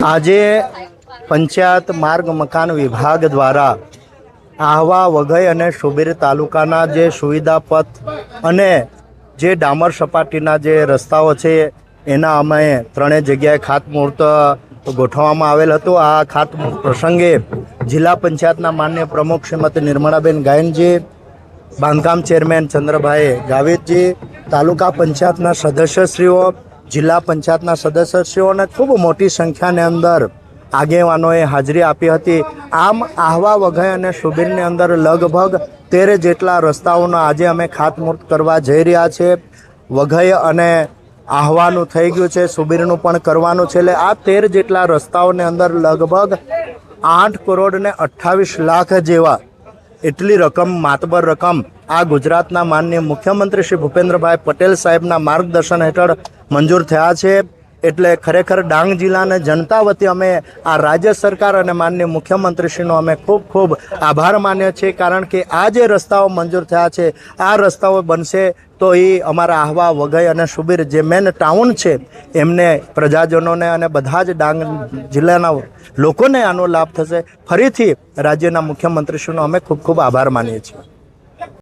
આજે પંચાયત માર્ગ મકાન વિભાગ દ્વારા આહવા, વઘઈ અને સુબીર તાલુકાના જે સુવિધા પથ અને જે ડામર સપાટીના જે રસ્તાઓ છે, એના અમે ત્રણેય જગ્યાએ ખાતમુહૂર્ત ગોઠવવામાં આવેલ હતું. આ ખાતમુહૂર્ત પ્રસંગે જિલ્લા પંચાયતના માન્ય પ્રમુખ શ્રીમતી નિર્મળાબેન ગાયનજી, બાંધકામ ચેરમેન ચંદ્રભાઈ ગાવિતજી, તાલુકા પંચાયતના સદસ્યશ્રીઓ જિલ્લા પંચાયતના સદસ્યશ્રીઓ અને ખૂબ મોટી સંખ્યાની અંદર આગેવાનોએ હાજરી આપી હતી. આમ આહવા વઘઈ અને સુબીરની અંદર લગભગ તેર જેટલા રસ્તાઓનો આજે અમે ખાતમુહૂર્ત કરવા જઈ રહ્યા છે. વઘઈ અને આહવાનું થઈ ગયું છે, સુબીરનું પણ કરવાનું છે. એટલે આ તેર જેટલા રસ્તાઓની અંદર લગભગ આઠ કરોડ ને અઠ્ઠાવીસ લાખ જેવા એટલી રકમ, માતબર રકમ આ ગુજરાતના માનનીય મુખ્યમંત્રી શ્રી ભૂપેન્દ્રભાઈ પટેલ સાહેબના માર્ગદર્શન હેઠળ મંજૂર થયા છે. એટલે ખરેખર ડાંગ જિલ્લાને જનતા વતી અમે આ રાજ્ય સરકાર અને માનનીય મુખ્યમંત્રીશ્રીનો અમે ખૂબ ખૂબ આભાર માનીએ છીએ. કારણ કે આ જે રસ્તાઓ મંજૂર થયા છે, આ રસ્તાઓ બનશે તો એ અમારા આહવા, વઘઈ અને સુબીર જે મેન ટાઉન છે, એમને પ્રજાજનોને અને બધા જ ડાંગ જિલ્લાના લોકોને આનો લાભ થશે. ફરીથી રાજ્યના મુખ્યમંત્રીશ્રીનો અમે ખૂબ ખૂબ આભાર માનીએ છીએ.